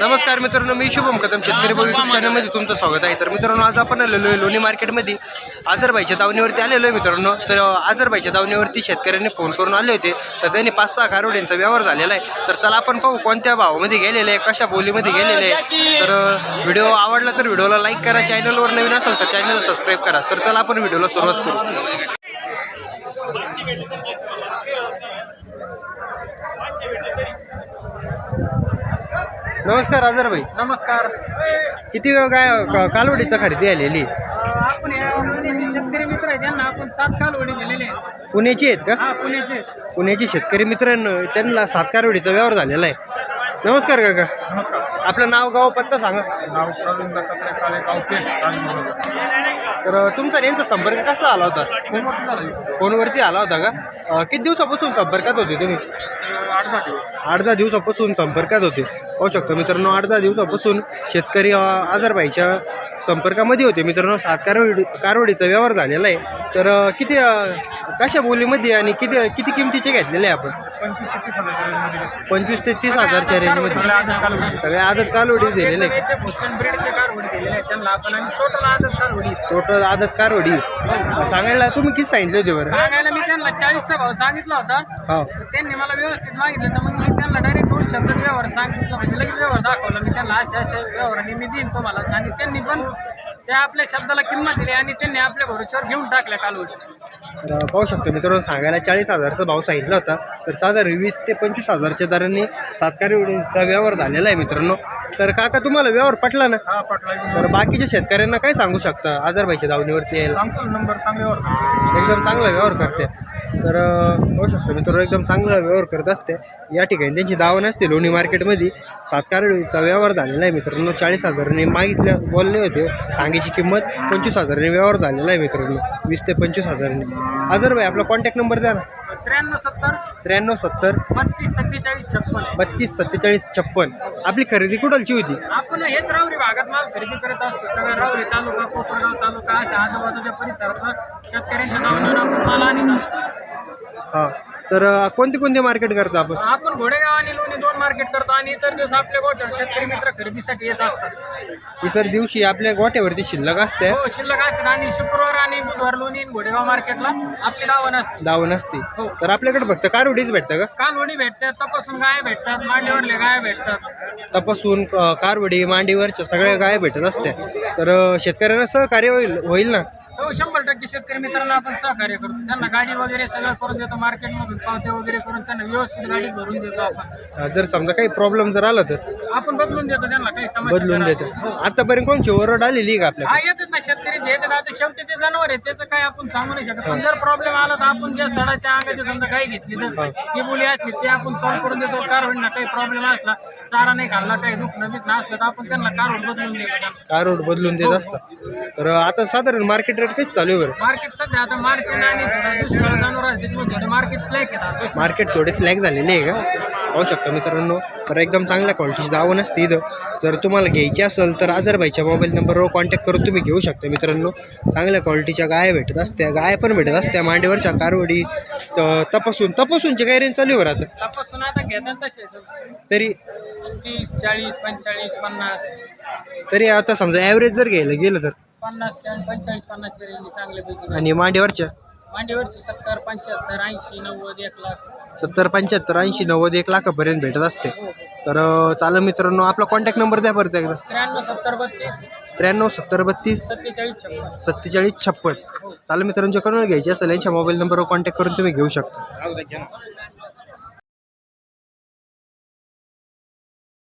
नमस्कार मित्रांनो मी शुभम कदम शेतकरी बोल चॅनलमध्ये तुमचं स्वागत आहे. तर मित्रांनो आज आपण आलेलो आहे लोणी मार्केटमध्ये. आजरबाईच्या दावणीवरती आलेलो आहे मित्रांनो. तर आजरबाईच्या दावणीवरती शेतकऱ्यांनी फोन करून आले होते. तर त्यांनी पाच सहा कारोड्यांचा व्यवहार झालेला आहे. तर चला आपण पाहू कोणत्या भावामध्ये गेलेले आहे कशा बोलीमध्ये गेलेले आहे. तर व्हिडिओ आवडला तर व्हिडिओला लाईक करा. चॅनलवर नवीन असेल तर चॅनलला सबस्क्राईब करा. तर चला आपण व्हिडिओला सुरुवात करू. नमस्कार आजरबाई. नमस्कार. किती वेळ काय कालवडीचा खरेदी आलेली आपण या शेतकरी मित्र आहेत त्यांना आपण सात कालवडी दिलेले आहेत. पुण्याची आहेत का? हा पुण्याचे आहेत. पुण्याचे शेतकरी मित्रांनो त्यांना सात कारोडीचा व्यवहार झालेला आहे. नमस्कार काका. नमस्कार. आपलं नाव गाव पत्ता सांगा. नाव प्रवीण दत्तात्रय काळे तर तुमचा यांचा संपर्क कसा आला होता? फोनवरती झालं फोनवरती आला होता का? अं, किती दिवसापासून संपर्कात होते तुम्ही? आठ दहा दिवस. आठ दहा दिवसापासून संपर्कात होते. पाहू शकतो. मित्रांनो आठ दहा दिवसापासून शेतकरी आजारबाईच्या संपर्कामध्ये होते. मित्रांनो सात कारवडी कारवडीचा व्यवहार झालेला आहे. तर किती कशा बोलीमध्ये आणि किती किती किमतीचे घेतलेले आहे आपण? पंचवीस ते तीस हजारच्या रेंजमध्ये सगळ्या आदत कालवडी दिलेले टोटल आदत कारवडी सांगायला तुम्ही किती सांगितले होते बरं? सांगायला मी त्यांना चाळीसचा भाव सांगितला होता. हो. त्यांनी मला व्यवस्थित मागितलं. तर मग मी त्यांना डायरेक्ट दोन शब्दात व्यवहार सांगितलं. म्हणजे लगेच व्यवहार दाखवला. मी त्यांना अशा अशा व्यवहाराने मी देईन तुम्हाला. आणि त्यांनी पण त्या आपल्या शब्दाला किंमत दिली आणि त्यांनी आपल्या भरोश्यावर घेऊन टाकल्या कालवडी तर पाहू शकतो मित्रांनो सांगायला चाळीस हजारचा भाव सांगितला होता. तर साधारण वीस ते पंचवीस हजारच्या दराने सातकारीचा व्यवहार झालेला आहे मित्रांनो. तर काका तुम्हाला व्यवहार पटला ना? हा पटला. तर बाकीच्या शेतकऱ्यांना काय सांगू शकता? आजारबाईच्या दावणीवरती यायला. सांगतो नंबर चांगले व्यवहार एकदम चांगला व्यवहार करते. तर पाहू शकतो मित्रांनो एकदम चांगला व्यवहार करत असते. या ठिकाणी त्यांची दावण असते लोणी मार्केटमध्ये सातकारीचा व्यवहार झालेला आहे मित्रांनो. चाळीस हजारांनी मागितल्या बोलले होते. सांगायची किंमत पंचवीस हजारांनी व्यवहार झालेला आहे मित्रांनो. वीस ते पंचवीस हजारांनी. आजारबाई आपला कॉन्टॅक्ट नंबर द्या ना. त्र्याण्णव सत्तर. त्र्याण्णव सत्तर. बत्तीस सत्तेचाळीस छप्पन. बत्तीस सत्तेचाळीस छप्पन. आपली खरेदी कुठलची होती? आपण हेच रावरी भागात माल खरेदी करत असतो. सगळं रावरी तालुका कोपरगाव तालुका अशा आजूबाजूच्या परिसरातला शेतकऱ्यांच्या आपण माल आणत असतो. हां. तर अं, कोणते कोणते मार्केट करतो आपण? आपण घोडेगाव आणि लोणी दोन मार्केट करतो आणि इतर दिवस आपल्या गोठ्यावर शेतकरी मित्र खरेदीसाठी येत असतात. इतर दिवशी आपल्या गोठ्यावरती शिल्लक असते? हो शिल्लक असतात आणि शुक्रवार आणि बुधवार लोणी आणि घोडेगाव मार्केटला आपली दावण असते. दावण असते. हो. तर आपल्याकडे फक्त कारवडीच भेटतं का? कालवडी भेटतात तपासून गाय भेटतात मांडीवरले गाय भेटतात. तपासून अं, कारवडी मांडीवरच्या सगळ्या गाय भेटत असत्या. तर अं, शेतकऱ्यांना सहकार्य होईल होईल ना? हो शंभर टक्के शेतकरी मित्रांना आपण सहकार्य करतो. त्यांना गाडी वगैरे सगळं करून देतो मार्केटमधून पावते वगैरे करून त्यांना व्यवस्थित गाडी भरून देतो आपण. अं, जर समजा काही प्रॉब्लेम जर आला तर? आपण बदलून देतो त्यांना काही समस्या बदलून देतो. आली. आतापर्यंत कोणची ओरड आलेली का आपल्या हा येतात ना शेतकरी जे येतात आता शेवटी ते जनावर आहे त्याचं काय आपण सांगू नाही शकत. पण जर प्रॉब्लेम आला तर आपण ज्या सडाच्या अंगाची समजा गाय घेतली तर ती बोली असली ते आपण सॉल्व्ह करून देतो. कारवडीला काही प्रॉब्लेम असला चारा नाही खाल्ला काही दुखणं बिखणं असलं तर आपण त्यांना कारवड बदलून देतो त्यांना. कारवड बदलून देत असतात. तर आता साधारण मार्केट रेट तेच चालू आहे बरं. मार्केट सध्या आता मार्च आणि थोडा दुष्काळ जनावर आहे त्याच्यामुळे थोडे मार्केट स्लॅक येतात मार्केट थोडे स्लॅक झालेले आहे का? पाहू शकता मित्रांनो. तर एकदम चांगल्या क्वालिटीची दावण असते इथं. जर तुम्हाला घ्यायची असेल तर आजरबाईच्या मोबाईल नंबरवर कॉन्टॅक्ट करून तुम्ही घेऊ शकता मित्रांनो. चांगल्या क्वालिटीच्या गाय भेटत असत्या गाय पण भेटत असत्या. मांडीवरच्या कारवडी त- तपासून तपासूनची काय रेंज चालू आहे बरं आता. तपासून आता घेतात तसे. तरी? तीस चाळीस पंचेचाळीस पन्नास. तरी आता समजा ॲव्हरेज जर घ्यायला गेलं तर? पन्नास चाळीस पंचेचाळीस पन्नासचे रेंज चांगल्यापैकी आणि मांडीवरच्या? मांडीवरची सत्तर पंच्याहत्तर ऐंशी नव्वद एक लाख. सत्तर पंच्याहत्तर ऐंशी नव्वद एक लाखापर्यंत भेटत असते. तर अं, चालेल मित्रांनो आपला कॉन्टॅक्ट नंबर द्या परत एकदा त्र्याण्णव सत्तर बत्तीस. त्र्याण्णव सत्तर बत्तीस. सत्तेचाळीस छप्पन. सत्तेचाळीस छप्पन. चालेल मित्रांच्या करून घ्यायची असेल यांच्या मोबाईल नंबरवर कॉन्टॅक्ट करून तुम्ही घेऊ शकता.